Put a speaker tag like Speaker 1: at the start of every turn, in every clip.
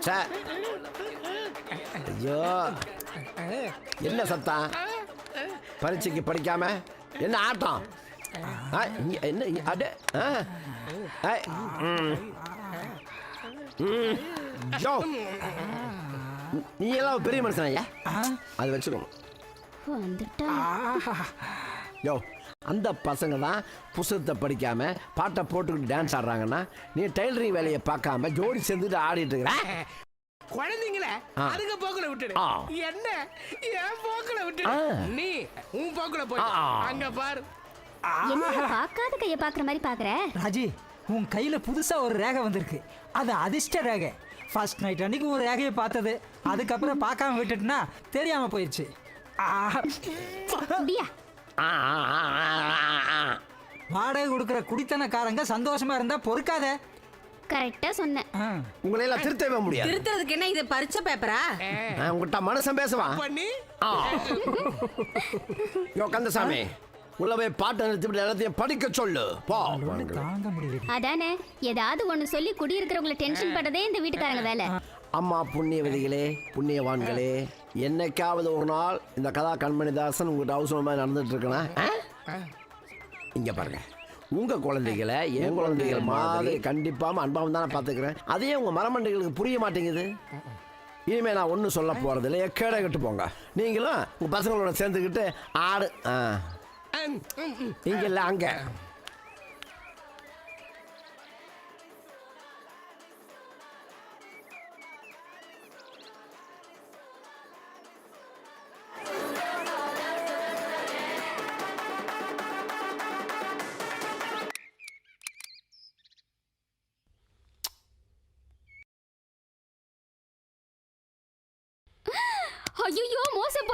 Speaker 1: ச்சே. ஐயோ. என்ன சத்தம்? பரீட்சைக்கு படிக்காம? என்ன ஆட்டம்? என்ன இங்க- அடே. யோ. நீ எல்லாம் பெரிய மனுஷன் ஐயா? அது வச்சுக்கணும்
Speaker 2: வந்துட்டா.
Speaker 1: யோ அந்த பசங்க தான் புஸ்தகத்தை படிக்காம பாட்டை போட்டுக்கிட்டு டான்ஸ் ஆடுறாங்கன்னா நீ டெய்லரிங் வேலையை பார்க்காம ஜோடி சேர்ந்துட்டு ஆடிட்டு இருக்கிற?
Speaker 3: குழந்தைங்கள
Speaker 1: ஆ.
Speaker 3: அதுக்கு போக்குல விட்டுடு. என்ன? என் போக்குல. விட்டுடு. நீ உன் போக்குல போய். அங்க பாரு.
Speaker 2: பார்க்காத கைய பாக்குற மாதிரி பாக்குற
Speaker 4: ராஜி உன் கையில புதுசா ஒரு ரேகை வந்திருக்கு. அது அதிர்ஷ்ட ரேகை. ஃபர்ஸ்ட் நைட் அன்னைக்கு ஒரு ரேகையை பார்த்தது. அதுக்கப்புறம் பார்க்காம விட்டுட்டுனா தெரியாம போயிடுச்சு வாடகை கொடுக்குற குடித்தனக்காரங்க சந்தோஷமா இருந்தா பொறுக்காத.
Speaker 2: கரெக்டா சொன்ன
Speaker 4: ஆ.
Speaker 1: உங்களை எல்லாம் திருத்தவே முடியாது.
Speaker 5: திருத்துறதுக்கு என்ன இது பரிச்ச பேப்பரா
Speaker 1: நான் உங்ககிட்ட மனுஷன் பேசுவான்
Speaker 3: பண்ணி.
Speaker 1: யோ கந்தசாமி உள்ள போய் பாட்டை நிறுத்திவிட்டு எல்லாத்தையும் படிக்க சொல்லு. போ.
Speaker 2: அதானே ஏதாவது ஒண்ணு சொல்லி குடியிருக்கிறவங்கள டென்ஷன் பண்றதே இந்த வீட்டுக்காரங்க வேலை.
Speaker 1: அம்மா புண்ணியவதிகளே புண்ணியவான்களே என்னைக்காவது ஒரு நாள் இந்த கதா கண்மணிதாசன் உங்ககிட்ட அவசரமாக நடந்துட்டு இருக்கனா? இங்க பாருங்க. உங்க குழந்தைகளை என் குழந்தைகள் மாதிரி கண்டிப்பாம அன்பாவும் தானே பார்த்துக்கிறேன். அதே உங்க மரமண்டைகளுக்கு புரிய மாட்டேங்குது. இனிமே நான் ஒன்றும் சொல்ல போறதில்ல. எக்கேட கட்டு போங்க. நீங்களும் உங்க பசங்களோட சேர்ந்துக்கிட்டு ஆடு ஆ. இங்க இல்ல அங்க.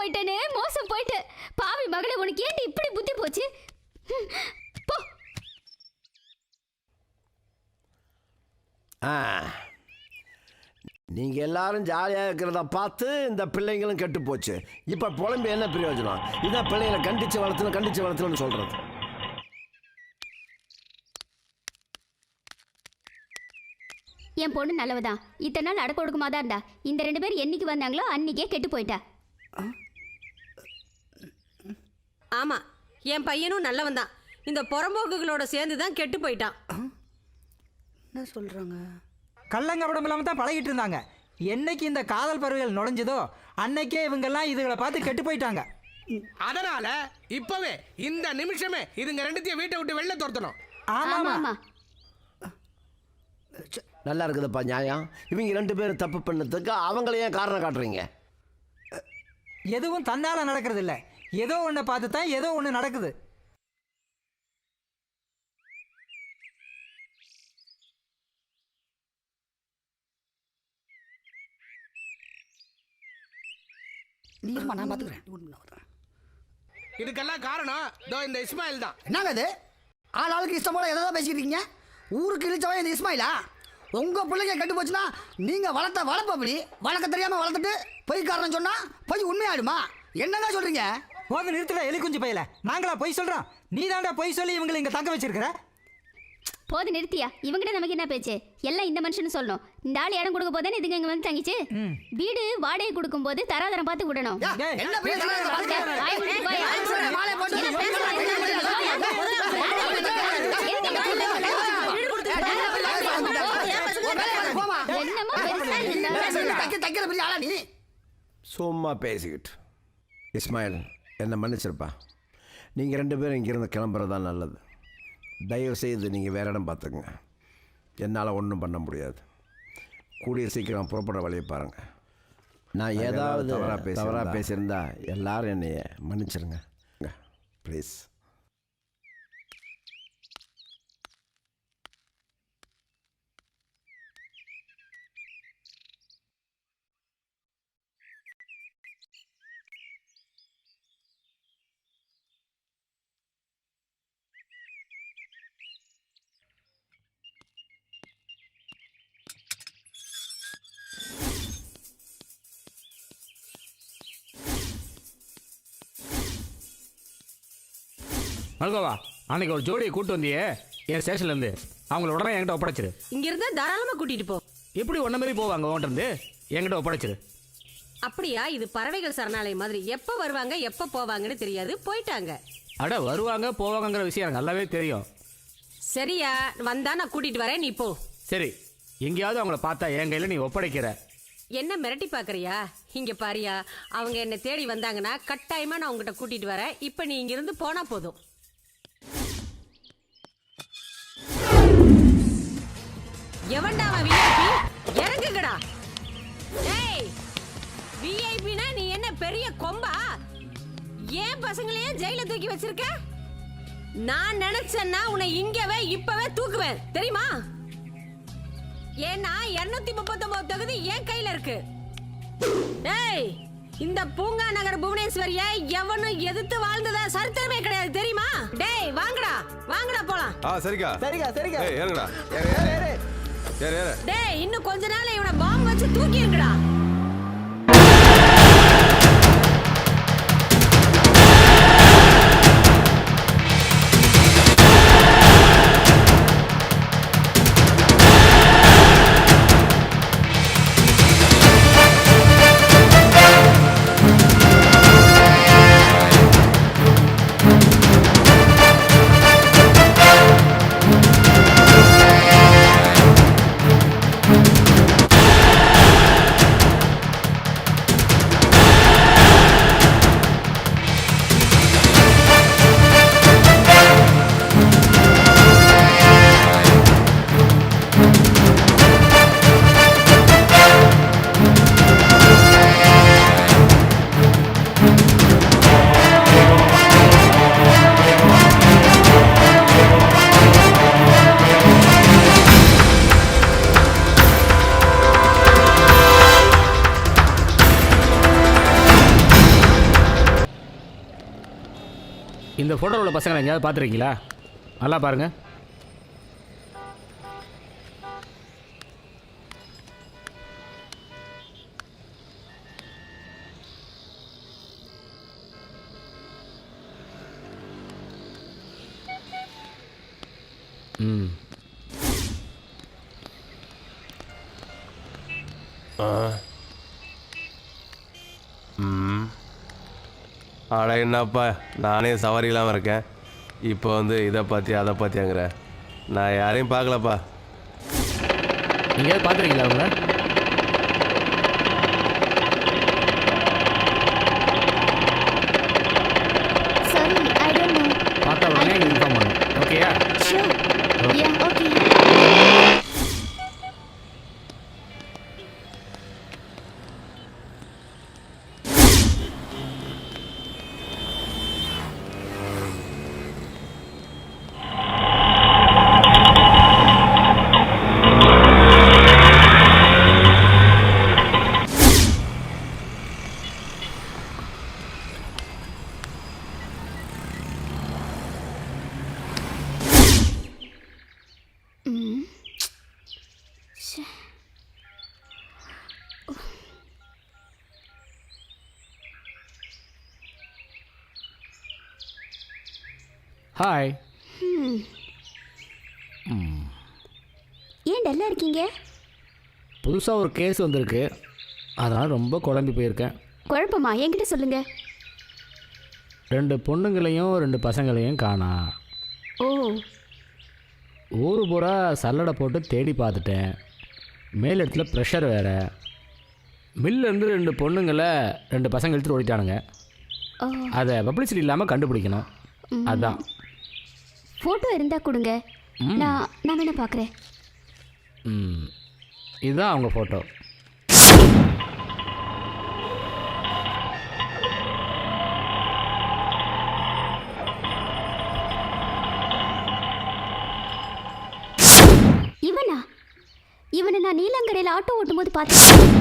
Speaker 2: போயிட்டேனே மோசம் போயிட்டேன் பாவி மகளே உனக்கு ஏன்டி இப்படி புத்தி போச்சு? போ.
Speaker 1: ஆ. நீங்க எல்லாரும் ஜாலியாக இருக்கிறத பார்த்து இந்த பிள்ளைங்களும் கெட்டு போச்சு. இப்போ புலம்பு என்ன பிரயோஜனம்? இதான் பிள்ளைங்களை கண்டிச்சு வளர்த்தணும் கண்டிச்சு வளர்த்தணும்னு சொல்றது.
Speaker 2: என் பொண்ணு நல்லவதான். இத்தனை நாள் அடக்க ஒடுக்கமா தான் இருந்தா. இந்த ரெண்டு பேர் என்னைக்கு வந்தாங்களோ அன்னைக்கே கெட்டு போயிட்டா.
Speaker 5: ஆமா என் பையனும் நல்லவன் தான் இந்த புறம்போக்குகளோட சேர்ந்து தான் கெட்டு போயிட்டான்.
Speaker 6: என்ன சொல்றாங்க?
Speaker 4: கள்ளங்கபடம் இல்லாம தான் பழகிட்டு இருந்தாங்க என்னைக்கு இந்த காதல் பறவைகள் நுழைஞ்சதோ அன்னைக்கே இவங்கெல்லாம் இதுகளை பார்த்து கெட்டு போயிட்டாங்க.
Speaker 3: அதனால இப்பவே இந்த நிமிஷமே இதுங்க ரெண்டுத்தையும் வீட்டை விட்டு வெளில துரத்தணும்.
Speaker 2: ஆமா
Speaker 4: ஆமாமா
Speaker 2: ஆமா
Speaker 1: நல்லா இருக்குதுப்பா நியாயம். இவங்க ரெண்டு பேரும் தப்பு பண்ணதுக்கு அவங்கள ஏன் காரணம் காட்டுறீங்க?
Speaker 4: எதுவும் தன்னால நடக்கிறது இல்ல ஏதோ ஒண்ணை பார்த்து தான் ஏதோ ஒண்ணு நடக்குது.
Speaker 6: நீ இருமா நான் வரேன்.
Speaker 3: இதுக்கெல்லாம் காரணம் இதோ இந்த இஸ்மாயில் தான்.
Speaker 6: என்னங்க இது? ஆள் ஆளுக்கு இஷ்டம் போல எதாவது பேசிக்கிட்டு இருக்கீங்க? ஊருக்கு இழிச்சவன் இந்த இஸ்மாயிலா? உங்க பிள்ளைங்க கெட்டு போச்சுன்னா நீங்க வளர்த்த வளர்ப்பு அப்படி? வளர்க்க தெரியாம வளர்த்துட்டு பொய் காரணம் சொன்னா பொய் உண்மையாயிடுமா? என்னங்க சொல்றீங்க?
Speaker 4: போது நிறுத்தல எலி குஞ்சு பையல நாங்களா பொய் சொல்றோம் நீ தாண்டா பொய் சொல்லி இவங்களை இங்க தங்க வச்சிருக்கிற
Speaker 2: போது நிறுத்தியா இவங்கிட்ட நமக்கு என்ன பேச்சு எல்லாம் இந்த மனுஷன் சொல்லணும் இந்த ஆள் இடம் கொடுக்க போதே இதுங்க இங்க வந்து தங்கிச்சு வீடு வாடகை கொடுக்கும் போது தராதரம் பார்த்து விடணும். என்னமோ பெருசா இருந்தா
Speaker 1: சும்மா பேசிக்கிட்டு இஸ்மாயில் என்னை மன்னிச்சிருப்பா? நீங்கள் ரெண்டு பேரும் இங்கேருந்து கிளம்புறது தான் நல்லது. தயவு செய்து நீங்கள் வேற இடம் பார்த்துக்குங்க. என்னால் ஒன்றும் பண்ண முடியாது. கூடிய சீக்கிரம் புறப்படுற வழியை பாருங்கள் நான் ஏதாவது தவறாக பேசி தவறாக பேசியிருந்தா எல்லாரும் என்னைய மன்னிச்சிருங்க. ப்ளீஸ்
Speaker 7: மல்கோவா அன்னைக்கு ஒரு ஜோடியை கூட்டு வந்தியே என் ஸ்டேஷன்லேருந்து அவங்கள உடனே என்கிட்ட ஒப்படைச்சிரு.
Speaker 5: இங்க இருந்தா தாராளமா கூட்டிட்டு போ.
Speaker 7: எப்படி ஒன்ன மாதிரி போவாங்க உன்கிட்ட இருந்து என்கிட்ட ஒப்படைச்சிரு.
Speaker 5: அப்படியா? இது பறவைகள் சரணாலயம் மாதிரி. எப்போ வருவாங்க எப்போ போவாங்கன்னு தெரியாது. போயிட்டாங்க.
Speaker 7: அட வருவாங்க போவாங்கங்கிற விஷயம் எனக்கு நல்லாவே தெரியும்.
Speaker 5: சரியா? வந்தா நான் கூட்டிட்டு வரேன் நீ போ.
Speaker 7: சரி. எங்கேயாவது அவங்கள பார்த்தா என் கையில் நீ ஒப்படைக்கிற.
Speaker 5: என்ன மிரட்டி பாக்குறியா இங்க பாரியா அவங்க என்ன தேடி வந்தாங்கன்னா கட்டாயமா நான் உங்ககிட்ட கூட்டிட்டு வரேன். இப்ப நீ இங்க இருந்து போனா போதும். எவன்டா அவன் விஐபி இறங்குங்கடா. ஏய் விஐபினா நீ என்ன பெரிய கொம்பா? ஏன் பசங்களையே ஜெயில தூக்கி வச்சிருக்க? நான் நினைச்சேன்னா உன்னை இங்கவே இப்பவே தூக்குவேன். தெரியுமா? ஏன்னா இருநூத்தி முப்பத்தொன்பது தொகுதி என் கையில இருக்கு. டேய் இந்த பூங்கா நகர் புவனேஸ்வரிய எவனும் எதிர்த்து வாழ்ந்ததா சரித்திரமே கிடையாது. தெரியுமா? டேய் வாங்கடா. வாங்கடா போலாம்.
Speaker 8: ஆ சரிக்கா.
Speaker 1: சரிங்க சரிங்க
Speaker 8: ஏய் ஏறு ஏறு ஏறு
Speaker 5: டேய் இன்னும் கொஞ்ச நாள் இவனை பாம்பு வச்சு தூக்கிருங்கடா
Speaker 7: இந்த ஃபோட்டோவில் உள்ள பசங்களை எங்கேயாவது பார்த்துருக்கீங்களா? நல்லா பாருங்க. ம்.
Speaker 8: ஆனால் என்னப்பா நானே சவாரி இல்லாமல் இருக்கேன். இப்போ வந்து இதை பற்றி அதை பற்றியாங்கிற நான் யாரையும் பார்க்கலப்பா.
Speaker 7: நீங்கள் பார்த்துருக்கீங்களா
Speaker 2: அவங்கள?
Speaker 7: ஹாய்
Speaker 2: ஏன் டல்லா இருக்கீங்க?
Speaker 7: புதுசாக ஒரு கேஸ் வந்திருக்கு. அதனால் ரொம்ப குழம்பி போயிருக்கேன்.
Speaker 2: குழப்பமா? என்கிட்ட சொல்லுங்க.
Speaker 7: ரெண்டு பொண்ணுங்களையும் ரெண்டு பசங்களையும் காணா.
Speaker 2: ஓ.
Speaker 7: ஊரு பூரா சல்லடை போட்டு தேடி பார்த்துட்டேன். மேல் இடத்துல ப்ரெஷர் வேறு. மில்லேருந்து ரெண்டு பொண்ணுங்களை ரெண்டு பசங்க எடுத்துட்டு ஓடிட்டானுங்க. அதை பப்ளிசிட்டி இல்லாமல் கண்டுபிடிக்கணும். அதான்.
Speaker 2: ஃபோட்டோ இருந்தா கொடுங்க. நான் நான் வேணா பார்க்குறேன்.
Speaker 7: ம். இதுதான் அவங்க ஃபோட்டோ
Speaker 2: இவனா? இவனை நான் நீலங்கரையில் ஆட்டோ ஓட்டும் போது பார்த்தேன்.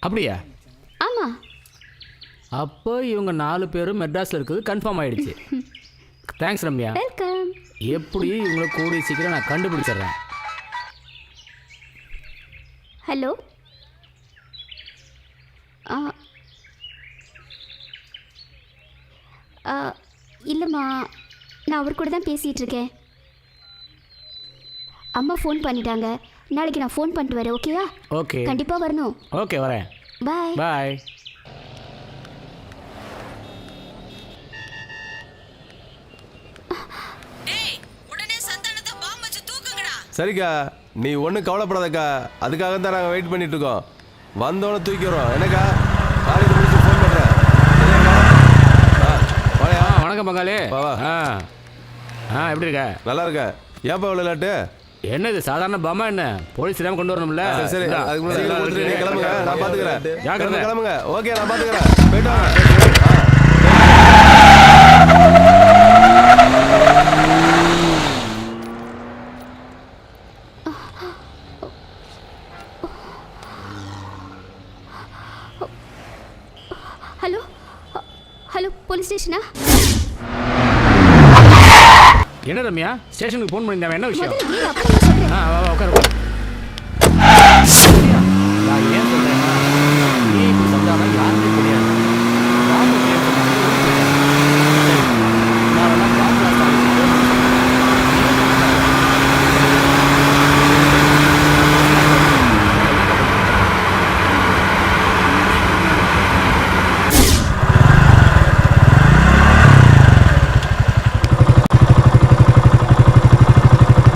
Speaker 7: அப்படியா? அப்போ இவங்க நாலு பேரும் மெட்ராஸில் இருக்கிறது கன்ஃபார்ம் ஆயிடுச்சு. தேங்க்ஸ் ரம்யா.
Speaker 2: வெல்கம்
Speaker 7: எப்படியும் இவங்களை கூடிய சீக்கிரம் நான் கண்டுபிடிச்சிடுறேன்.
Speaker 2: ஹலோ ஆ. ஆ, இல்லைம்மா. நான் அவர் கூட தான் பேசிகிட்டு இருக்கேன் அம்மா ஃபோன் பண்ணிட்டாங்க. நாளைக்கு நான் ஃபோன் பண்ணிட்டு வரேன் ஓகேவா
Speaker 7: ஓகே
Speaker 2: கண்டிப்பா வரணும்.
Speaker 7: ஓகே வரேன்.
Speaker 2: பாய்
Speaker 7: பாய்
Speaker 5: டேய் உடனே சந்தானத்தை பாம்பு வச்சு தூக்குங்கடா
Speaker 8: சரிக்கா நீ ஒன்றும் கவலைப்படாதக்கா. அதுக்காக தான் நாங்கள் வெயிட் பண்ணிட்டு இருக்கோம் வந்தோடனே தூக்கிறோம் என்னக்கா? காலேஜ் முடிச்சு ஃபோன் பண்ணுறேன்
Speaker 7: வணக்கம் பங்காளி.
Speaker 8: வா, வா.
Speaker 7: ஆ ஆ எப்படி இருக்க?
Speaker 8: நல்லா இருக்கேன் ஏன்ப்பா இவ்வளோ லேட்டு
Speaker 7: என்ன இது சாதாரண பம்மா என்ன? போலீஸ் தெரியாம கொண்டு வரணும்ல?
Speaker 8: சரி அதுக்கு முன்னாடி
Speaker 7: இருக்கு.
Speaker 8: கிளம்புங்க. நான் பார்த்துக்கிறேன்
Speaker 7: ஜாக்கிரதை.
Speaker 8: கிளம்புங்க. ஓகே நான் பார்த்துக்கிறேன் போயிட்டு வாங்க ஆ.
Speaker 2: ஹலோ ஹலோ போலீஸ் ஸ்டேஷனா
Speaker 7: என்ன ரம்யா? ஸ்டேஷனுக்கு ஃபோன் பண்ணியிருந்தேன் என்ன விஷயம்? ஆ உட்காரு உட்காரு. நான் ஏன் சொல்றேன்னா நீ இப்படி செஞ்சாலும் யாருமே தெரியாது பாம்பு கேட்டு நான் ஊருக்கு போயிட்டேன். சரி, நான் வேணா பாம்பு blast ஆகிட்டு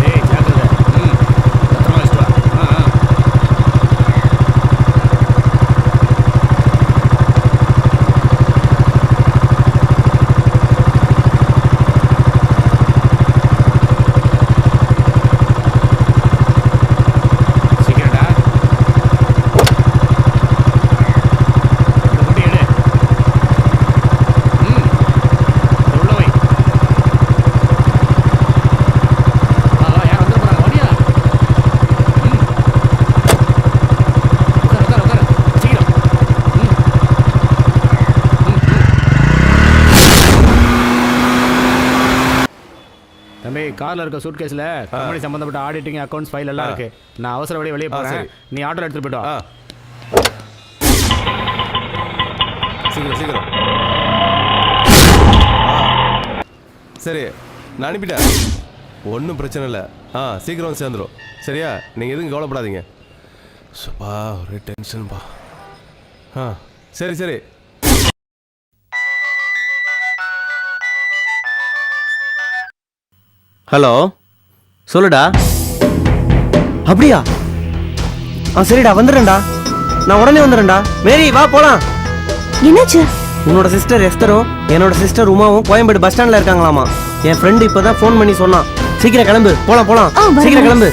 Speaker 7: ஏய் ஜாக்கிரதை ம் பத்திரமா வச்சுட்டு வா ஆ ஆ சீக்கிரம்டா இந்த முட்டை எடு ம் இதை உள்ள வை வா வா யார் வந்துட போறாங்க வாடியா ம் உட்காரு உட்காரு உட்காரு சீக்கிரம் ம் ம் ம் தம்பி கார்ல இருக்க சூட் கேஸ்ல கம்பெனி சம்பந்தப்பட்ட ஆடிட்டிங் அக்கவுண்ட்ஸ் ஃபைல் எல்லாம். இருக்கு. நான் அவசர வழியே வெளியே போறேன். நீ ஆர்டர் எடுத்துட்டு போயிட்டு வா.
Speaker 8: சீக்கிரம் சீக்கிரம். ஆ. சரி நான் அனுப்பிட்டேன். ஒன்றும் பிரச்சனை இல்லை. ஆ சீக்கிரம் வந்து சேர்ந்துடும் சரியா? நீங்கள் எதுவும் கவலைப்படாதீங்க. சுப்பா ஒரே டென்ஷன்பா ஆ சரி சரி.
Speaker 9: ஹலோ சொல்லுடா. அப்படியா? ஆ சரிடா வந்துடுறேன்டா. நான் உடனே வந்துடுறேன்டா. மேரி வா போலாம்.
Speaker 10: என்னாச்சு?
Speaker 9: உன்னோட சிஸ்டர் எஸ்தரும் என்னோட சிஸ்டர் உமாவும் கோயம்பேடு பஸ் ஸ்டாண்ட்ல இருக்காங்களாமா. என் ஃப்ரெண்டு இப்பதான் ஃபோன் பண்ணி சொன்னான். சீக்கிரம் கிளம்பு. போலாம் போலாம். சீக்கிரம். கிளம்பு.